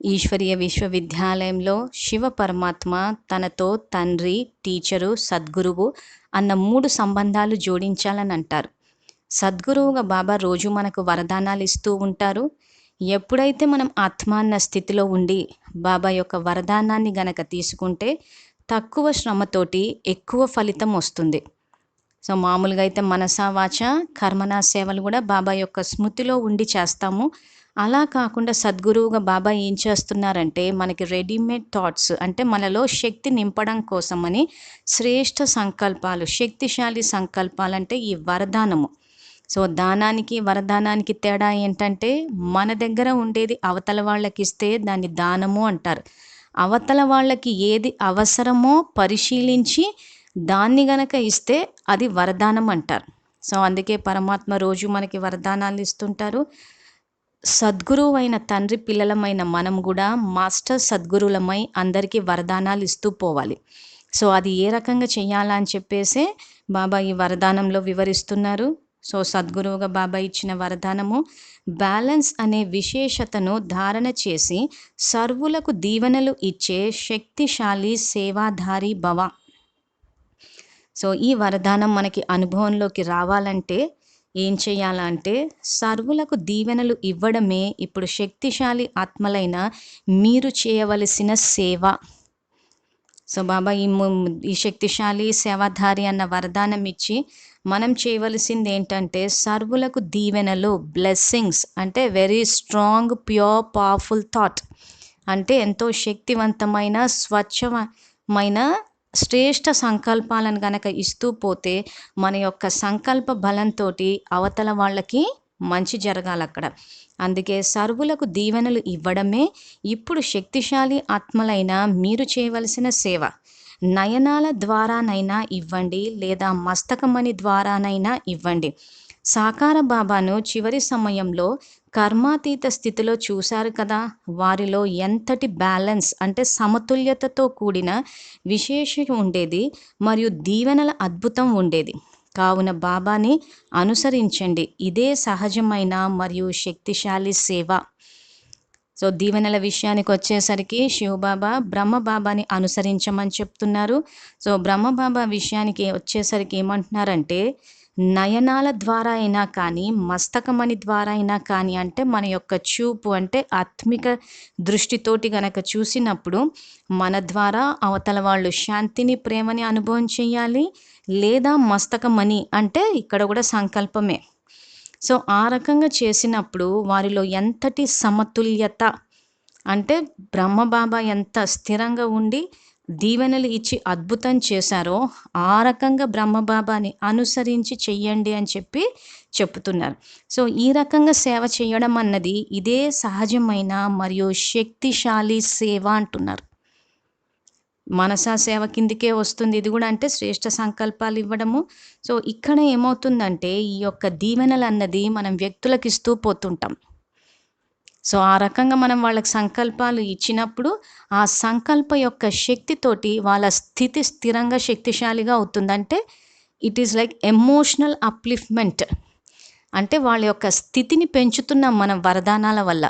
ఈశ్వరీయ విశ్వవిద్యాలయంలో శివ పరమాత్మ తనతో తండ్రి టీచరు సద్గురువు అన్న మూడు సంబంధాలు జోడించాలని అంటారు సద్గురువుగా బాబా రోజు మనకు వరదానాలు ఇస్తూ ఉంటారు. ఎప్పుడైతే మనం ఆత్మాన్న స్థితిలో ఉండి బాబా యొక్క వరదానాన్ని గనక తీసుకుంటే తక్కువ శ్రమతోటి ఎక్కువ ఫలితం వస్తుంది. సో మామూలుగా అయితే మనసా వాచ కర్మనా సేవలు కూడా బాబా యొక్క స్మృతిలో ఉండి చేస్తాము. అలా కాకుండా సద్గురువుగా బాబా ఏం చేస్తున్నారంటే మనకి రెడీమేడ్ థాట్స్ అంటే మనలో శక్తి నింపడం కోసమని శ్రేష్ఠ సంకల్పాలు శక్తిశాలి సంకల్పాలు అంటే ఈ వరదానము. సో దానానికి వరదానానికి తేడా ఏంటంటే మన దగ్గర ఉండేది అవతల వాళ్ళకి ఇస్తే దాన్ని దానము అంటారు. అవతల వాళ్ళకి ఏది అవసరమో పరిశీలించి దాన్ని గనక ఇస్తే అది వరదానం అంటారు. సో అందుకే పరమాత్మ రోజు మనకి వరదానాలు ఇస్తుంటారు. సద్గురువు అయిన తండ్రి పిల్లలమైన మనం కూడా మాస్టర్ సద్గురులమై అందరికీ వరదానాలు ఇస్తూ పోవాలి. సో అది ఏ రకంగా చేయాలా అని చెప్పేసే బాబా ఈ వరదానంలో వివరిస్తున్నారు. సో సద్గురువుగా బాబా ఇచ్చిన వరదానము బ్యాలెన్స్ అనే విశేషతను ధారణ చేసి సర్వులకు దీవెనలు ఇచ్చే శక్తిశాలి సేవాధారి భవ. సో ఈ వరదానం మనకి అనుభవంలోకి రావాలంటే ఏం చేయాలంటే సర్వులకు దీవెనలు ఇవ్వడమే ఇప్పుడు శక్తిశాలి ఆత్మలైన మీరు చేయవలసిన సేవ. సో బాబా ఈ ఈ శక్తిశాలి సేవాధారి అన్న వరదానం ఇచ్చి మనం చేయవలసింది ఏంటంటే సర్వులకు దీవెనలు బ్లెస్సింగ్స్ అంటే very strong pure powerful thought అంటే ఎంతో శక్తివంతమైన స్వచ్ఛమైన శ్రేష్ఠ సంకల్పాలను కనుక ఇస్తూ పోతే మన యొక్క సంకల్ప బలంతో అవతల వాళ్ళకి మంచి జరగాలి అక్కడ. అందుకే సర్వులకు దీవెనలు ఇవ్వడమే ఇప్పుడు శక్తిశాలి ఆత్మలైన మీరు చేయవలసిన సేవ. నయనాల ద్వారానైనా ఇవ్వండి లేదా మస్తకమణి ద్వారానైనా ఇవ్వండి. సాకార బాబాను చివరి సమయంలో కర్మాతీత స్థితిలో చూశారు కదా. వారిలో ఎంతటి బ్యాలెన్స్ అంటే సమతుల్యతతో కూడిన విశేషం ఉండేది మరియు దీవెనల అద్భుతం ఉండేది. కావున బాబాని అనుసరించండి. ఇదే సహజమైన మరియు శక్తిశాలి సేవ. సో దీవెనల విషయానికి వచ్చేసరికి శివబాబా బ్రహ్మబాబాని అనుసరించమని చెప్తున్నారు. సో బ్రహ్మబాబా విషయానికి వచ్చేసరికి ఏమంటున్నారంటే నయనాల ద్వారా అయినా కానీ మస్తకమణి ద్వారా అయినా కానీ అంటే మన యొక్క చూపు అంటే ఆత్మిక దృష్టితోటి గనక చూసినప్పుడు మన ద్వారా అవతల వాళ్ళు శాంతిని ప్రేమని అనుభవం చేయాలి లేదా మస్తకమణి అంటే ఇక్కడ కూడా సంకల్పమే. సో ఆ రకంగా చేసినప్పుడు వారిలో ఎంతటి సమతుల్యత? అంటే బ్రహ్మబాబా ఎంత స్థిరంగా ఉండి దీవెనలు ఇచ్చి అద్భుతం చేశారో ఆ రకంగా బ్రహ్మబాబాని అనుసరించి చెయ్యండి అని చెప్పి చెప్తున్నారు. సో ఈ రకంగా సేవ చేయడం అన్నది ఇదే సహజమైన మరియు శక్తిశాలి సేవ అంటున్నారు. మనసా సేవ కిందికే వస్తుంది. ఇది కూడా అంటే శ్రేష్ఠ సంకల్పాలు ఇవ్వడము. సో ఇక్కడ ఏమవుతుందంటే ఈ యొక్క దీవెనలు అన్నది మనం వ్యక్తులకు ఇస్తూ పోతుంటాం. సో ఆ రకంగా మనం వాళ్ళకి సంకల్పాలు ఇచ్చినప్పుడు ఆ సంకల్ప యొక్క శక్తితోటి వాళ్ళ స్థితి స్థిరంగా శక్తిశాలిగా అవుతుందంటే it is like emotional upliftment అంటే వాళ్ళ యొక్క స్థితిని పెంచుతున్నాం మనం వరదానాల వల్ల.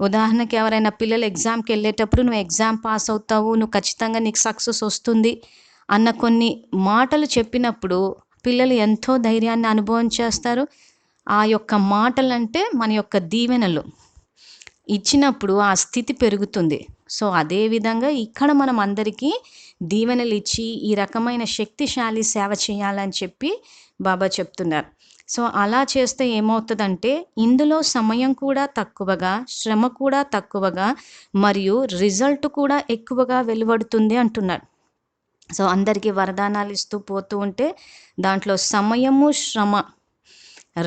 ఉదాహరణకి ఎవరైనా పిల్లలు ఎగ్జామ్కి వెళ్ళేటప్పుడు నువ్వు ఎగ్జామ్ పాస్ అవుతావు నువ్వు ఖచ్చితంగా నీకు సక్సెస్ వస్తుంది అన్న కొన్ని మాటలు చెప్పినప్పుడు పిల్లలు ఎంతో ధైర్యాన్ని అనుభవం చేస్తారు. ఆ యొక్క మాటలంటే మన యొక్క దీవెనలు. ఇచ్చినప్పుడు ఆ స్థితి పెరుగుతుంది. సో అదేవిధంగా ఇక్కడ మనం అందరికీ దీవెనలు ఇచ్చి ఈ రకమైన శక్తిశాలి సేవ చేయాలని చెప్పి బాబా చెప్తున్నారు. సో అలా చేస్తే ఏమవుతుందంటే ఇందులో సమయం కూడా తక్కువగా శ్రమ కూడా తక్కువగా మరియు రిజల్ట్ కూడా ఎక్కువగా వెలువడుతుంది అంటున్నారు. సో అందరికీ వరదానాలు ఇస్తూ పోతూ ఉంటే దాంట్లో సమయము శ్రమ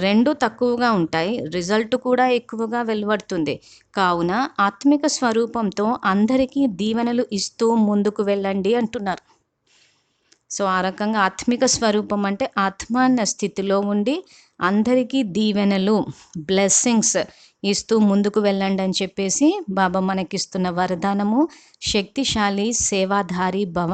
రెండు తక్కువగా ఉంటాయి రిజల్ట్ కూడా ఎక్కువగా వెలువడుతుంది. కావున ఆత్మిక స్వరూపంతో అందరికీ దీవెనలు ఇస్తూ ముందుకు వెళ్ళండి అంటున్నారు. సో ఆ రకంగా ఆత్మిక స్వరూపం అంటే ఆత్మాన్న స్థితిలో ఉండి అందరికీ దీవెనలు బ్లెస్సింగ్స్ ఇస్తూ ముందుకు వెళ్ళండి అని చెప్పేసి బాబా మనకిస్తున్న వరదానము శక్తిశాలి సేవాధారి భవ.